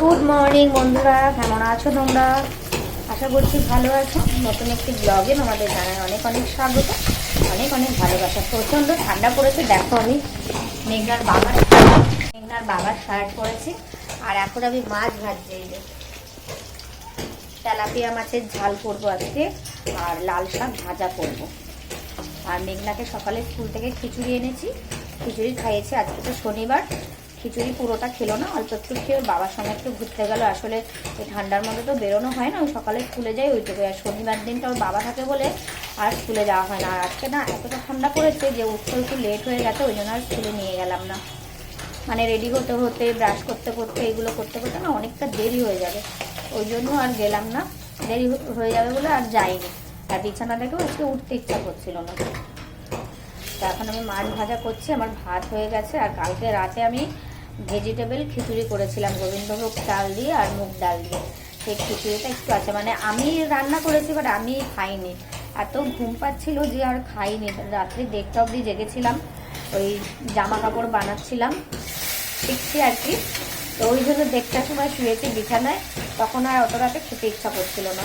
Good morning বন্ধুরা, কেমন আছো তোমরা? আশা করছি ভালো আছো। নতুন একটি ব্লগে আমাদের জানায় অনেক অনেক স্বাগত, অনেক অনেক ভালোবাসা। প্রচণ্ড ঠান্ডা পড়েছে, দেখো আমি মেঘনার বাবার মেঘনার বাবার শার্ট পরেছি, আর এখন আমি মাছ ভাজছি তেলাপিয়া মাছের ঝাল করব আজকে, আর লাল শাক ভাজা করব। আর মেঘনাকে সকালে স্কুল থেকে খিচুড়ি এনেছি, খিচুড়ি খাইয়েছি, আজকে তো শনিবার খিচুড়ি পুরোটা খেলো না, অল্প একটু খেয়ে বাবার সঙ্গে একটু ঘুরতে গেল। আসলে এই ঠান্ডার মধ্যে তো বেরোনো হয় না, ওই সকালে স্কুলে যাই ওইটুকু আর শনিবার দিনটা ওর বাবা থাকে বলে আর স্কুলে যাওয়া হয় না। আর আজকে না এতটা ঠান্ডা পড়েছে যে উঠতে একটু লেট হয়ে গেছে, ওই জন্য আর স্কুলে নিয়ে গেলাম না। মানে রেডি হতে হতে ব্রাশ করতে করতে, এগুলো করতে করতে না অনেকটা দেরি হয়ে যাবে। ওই জন্য আর গেলাম না। দেরি হয়ে যাবে বলে আর যাইনি। আর বিছানা থেকেও আজকে উঠতে ইচ্ছা করছিল না। তো এখন আমি মাছ ভাজা করছি, আমার ভাত হয়ে গেছে, আর কালকে রাতে আমি ভেজিটেবল, খিচুড়ি করেছিলাম, গোবিন্দভোগ চাল দিয়ে আর মুগ ডাল দিয়ে। সেই খিচুড়িটা একটু আছে মানে আমি রান্না করেছি বাট আমি খাইনি। এত ঘুম পাচ্ছিল যে আর খাইনি। রাত্রি দেড়টা অবধি জেগেছিলাম, ওই জামা কাপড় বানাচ্ছিলাম শিখছি আর কি। তো ওই জন্য দেড়টার সময় শুয়েছি বিছানায়, তখন আর অত রাতে খেতে ইচ্ছা করছিল না।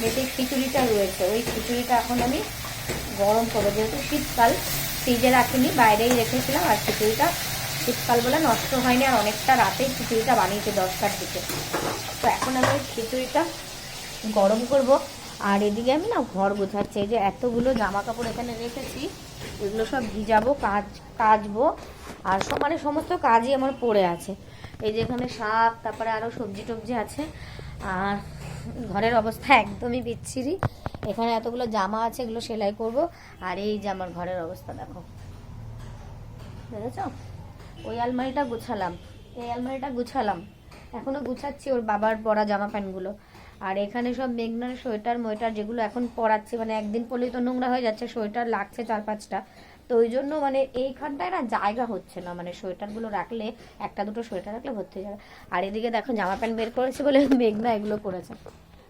যেতে খিচুড়িটা রয়েছে, ওই খিচুড়িটা এখন আমি গরম করব। যেহেতু শীতকাল, ফ্রিজে রাখিনি, বাইরেই রেখেছিলাম, আর খিচুড়িটা শীতকাল বলে নষ্ট হয়নি আর অনেকটা রাতেই খিচুড়িটা বানিয়েছে দশটার দিকে। তো এখন আমি খিচুড়িটা গরম করব। আর এদিকে আমি না ঘর গোছাচ্ছি। এই যে এতগুলো জামা কাপড় এখানে রেখেছি, এগুলো সব ভিজাবো, কাজ, কাচবো। আর সমানে সমস্ত কাজই আমার পড়ে আছে। এই যে এখানে শাক, তারপরে আরও সবজি টবজি আছে। আর ঘরের অবস্থা একদমই বিচ্ছিরি। এখানে এতগুলো জামা আছে, এগুলো সেলাই করব। আর এই যে আমার ঘরের অবস্থা, দেখো। দেখেছ? ওই আলমারিটা গুছালাম। এই আলমারিটা গুছালাম। এখনও গুছাচ্ছি ওর বাবার পরা জামা প্যান্টগুলো। আর এখানে সব মেঘনার সোয়েটার, মোয়েটার যেগুলো এখন পরাচ্ছি মানে একদিন পরলেই তো নোংরা হয়ে যাচ্ছে, সোয়েটার লাগছে চার পাঁচটা। তো ওই জন্য মানে এইখানটায় না জায়গা হচ্ছে না মানে সোয়েটারগুলো রাখলে, একটা দুটো সোয়েটার রাখলে ভর্তি হয়ে যাবে। আর এদিকে দেখো জামা প্যান্ট বের করেছে বলে মেঘনা এগুলো করেছে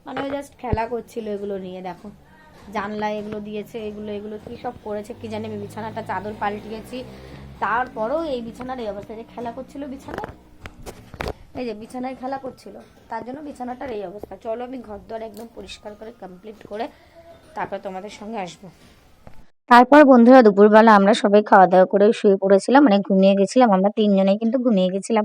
মানে ওই জাস্ট খেলা করছিল এগুলো নিয়ে, দেখো। জানলা এগুলো দিয়েছে, এগুলো এগুলো কি সব করেছে, কি জানি আমি বিছানাটা চাদর পাল্টিয়েছি। তারপরেও এই বিছানার এই অবস্থা যে খেলা করছিল বিছানায়? এই যে বিছানায় খেলা করছিল, তার জন্য বিছানাটার এই অবস্থা। চলো আমি ঘর দ্বার একদম পরিষ্কার করে কমপ্লিট করে তারপর তোমাদের সঙ্গে আসব। তারপর বন্ধুরা, দুপুরবেলা আমরা সবাই খাওয়া দাওয়া করে শুয়ে পড়েছিলাম মানে ঘুমিয়ে গেছিলাম, আমরা তিনজনেই কিন্তু ঘুমিয়ে গেছিলাম।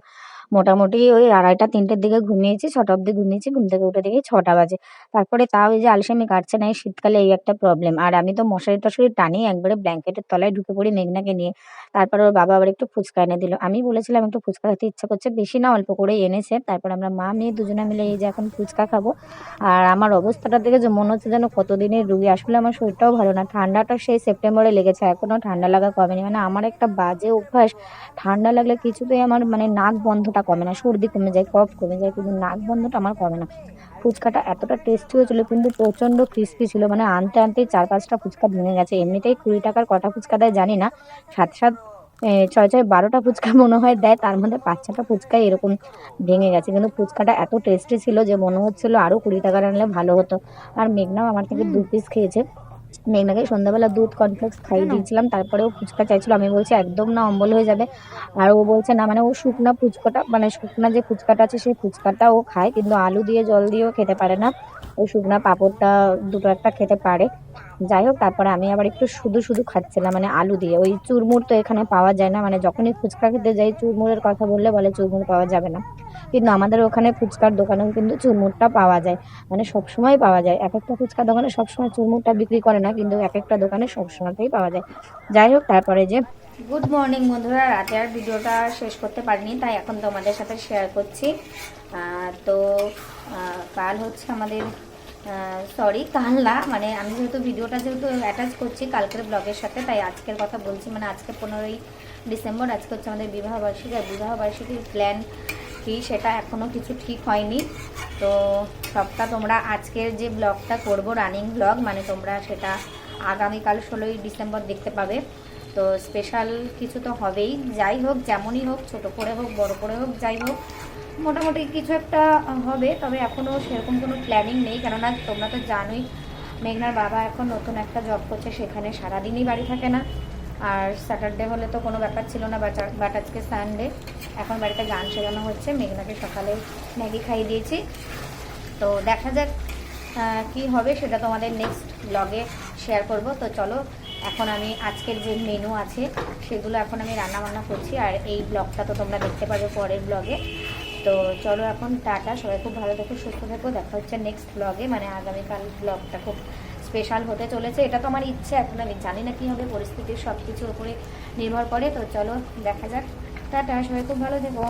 মোটামুটি ওই আড়াইটা, তিনটের দিকে ঘুমিয়েছি, ছটা অবধি ঘুমিয়েছি, ঘুম থেকে উঠে দেখি ছটা বাজে। তারপরে তাও এই যে আলসেমি কাটছে না, এই শীতকালে এই একটা প্রবলেম আর আমি তো মশারি টশারি টানি, একবারে ব্ল্যাঙ্কেটের তলায় ঢুকে পড়ি মেঘনাকে নিয়ে। তারপর ওর বাবা আবার একটু ফুচকা এনে দিল। আমি বলেছিলাম একটু ফুচকা খেতে ইচ্ছা করছে, বেশি না, অল্প করে এনেছে। তারপর আমরা মা, মেয়ে দুজনে মিলে এই যে এখন ফুচকা খাব। আর আমার অবস্থাটা দেখে যে মনে হচ্ছে যেন কতদিনের রুগী, আসলে আমার শরীরটাও ভালো না। ঠান্ডাটা সেই সেপ্টেম্বরে লেগেছে এখনও ঠান্ডা লাগা কমেনি। মানে আমার একটা বাজে অভ্যাস, ঠান্ডা লাগলে কিছুতেই আমার মানে নাক বন্ধটা কমে না, সর্দি কমে যায়, কফ কমে যায়, কিন্তু নাক বন্ধটা আমার কমে না। ফুচকাটা এতটা টেস্টি হয়েছিল, কিন্তু প্রচণ্ড ক্রিস্পি ছিল মানে আনতে আনতেই চার পাঁচটা ফুচকা ভেঙে গেছে। এমনিতেই কুড়ি টাকার কটা ফুচকা দেয় জানি না, সাত সাত ছয় ছয় বারোটা ফুচকা মনে হয় দেয়, তার মধ্যে পাঁচ ছটা ফুচকা এরকম ভেঙে গেছে। কিন্তু ফুচকাটা এত টেস্টি ছিল যে মনে হচ্ছিল আরও কুড়ি টাকার আনলে ভালো হতো। আর মেঘনাও আমার থেকে দু পিস খেয়েছে। মেঘনাকে সন্ধ্যাবেলা দুধ কনফ্লেক্স খাইয়ে দিয়েছিলাম তারপরেও ফুচকা চাইছিল। আমি বলছি একদম না অম্বল হয়ে যাবে। আর ও বলছে না মানে ও শুকনা ফুচকাটা মানে শুকনা যে ফুচকাটা আছে সেই ফুচকাটা ও খায় কিন্তু আলু দিয়ে জল দিয়েও খেতে পারে না। ওই শুকনা পাঁপড়টা দুটো একটা খেতে পারে। যাই হোক, তারপরে আমি আবার একটু শুধু শুধু খাচ্ছিলাম মানে আলু দিয়ে। ওই চুরমুর তো এখানে পাওয়া যায় না মানে যখনই ফুচকা খেতে যাই, চুরমুরের কথা বললে বলে চুরমুর পাওয়া যাবে না। কিন্তু আমাদের ওখানে ফুচকার দোকানেও কিন্তু চুরমুরটা পাওয়া যায় মানে সবসময় পাওয়া যায়। এক একটা ফুচকা দোকানে সবসময় চুরমুরটা বিক্রি করে না, কিন্তু এক একটা দোকানে সবসময়তেই পাওয়া যায়। যাই হোক, তারপরে যে গুড মর্নিং বন্ধুরা, রাতে আর ভিডিওটা শেষ করতে পারিনি, তাই এখন তোমাদের সাথে শেয়ার করছি। তো কাল হচ্ছে আমাদের সরি কাল না মানে আমি যেহেতু ভিডিওটা যেহেতু অ্যাটাচ করছি কালকের ব্লগের সাথে, তাই আজকের কথা বলছি মানে আজকে পনেরোই ডিসেম্বর, আজকে হচ্ছে আমাদের বিবাহবার্ষিকী আর বিবাহবার্ষিকীর প্ল্যান কি সেটা এখনও কিছু ঠিক হয়নি। তো সবটা তোমরা আজকের যে ব্লগটা করব রানিং ব্লগ মানে তোমরা সেটা আগামীকাল ষোলোই ডিসেম্বর দেখতে পাবে। তো স্পেশাল কিছু তো হবেই। যাই হোক, যেমনই হোক, ছোট করে হোক, বড় করে হোক, যাই হোক মোটামুটি কিছু একটা হবে, তবে এখনও সেরকম কোনো প্ল্যানিং নেই। কেননা তোমরা তো জানোই, মেঘনার বাবা এখন নতুন একটা জব করছে, সেখানে সারাদিনই বাড়ি থাকে না। আর স্যাটারডে হলে তো কোনো ব্যাপার ছিল না বাট আজকে সানডে এখন বাড়িতে গান শেখানো হচ্ছে, মেঘনাকে সকালে ম্যাগি খাইয়ে দিয়েছি। তো দেখা যাক কি হবে, সেটা তোমাদের নেক্সট ব্লগে শেয়ার করব। তো চলো, এখন আমি আজকের যে মেনু আছে, সেগুলো এখন আমি রান্না বান্না করছি। আর এই ব্লগটা তো তোমরা দেখতে পাবে পরের ব্লগে তো চলো এখন টাটা, সবাই খুব ভালো থেকো, সুস্থ থেকো, দেখা হচ্ছে নেক্সট ব্লগে মানে আগামীকাল ব্লগটা খুব স্পেশাল হতে চলেছে। এটা তো আমার ইচ্ছে, এখন আমি জানি না কী হবে পরিস্থিতির সব কিছুর উপরে নির্ভর করে। তো চলো, দেখা যাক। টাটা, সবাই খুব ভালো থেকো।